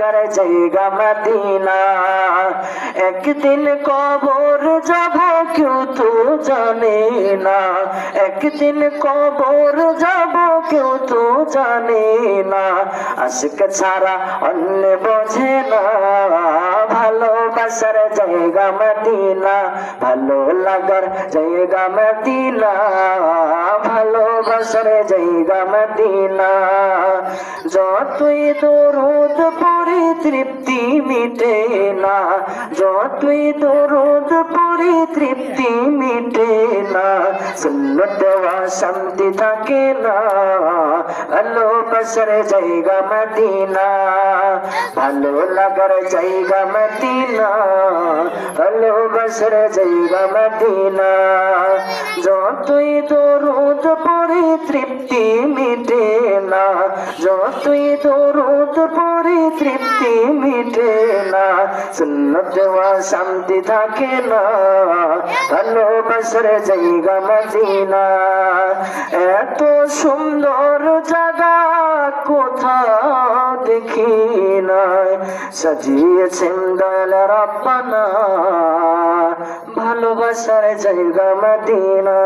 লাগার জায়গা মদিনা। একদিন কবর যাব কেউ তো জানে না। একদিন কবর যাব কেউ তো জানে না। আশিক ছাড়া অন্য বোঝে না। ভালোবাসার জায়গা মদিনা, ভালো লাগার জায়গা মদিনা। ভালোবাসার জায়গা মদিনা। যতই দরুদ পড়ি তৃপ্তি মিটে না, যতই দরুদ পড়ি তৃপ্তি মিটে না, সুন্নত দেওয়া শান্তি থাকে না। ভালোবাসার জায়গা মদিনা, ভালো লাগার জায়গা মদিনা। ভালোবাসার জায়গা মদিনা যতই দরুদ পড়ি তৃপ্তি মিটে না, যতই দরুদ পড়ি তৃপ্তি মিটে না, সুন্নত দেওয়া শান্তি থাকে না। ভালোবাসার জায়গা মদিনা, এত সুন্দর জায়গা কোথাও দেখি নাই সাজিয়েছেন দয়াল রব্বানা ভালোবাসার জায়গা মদিনা।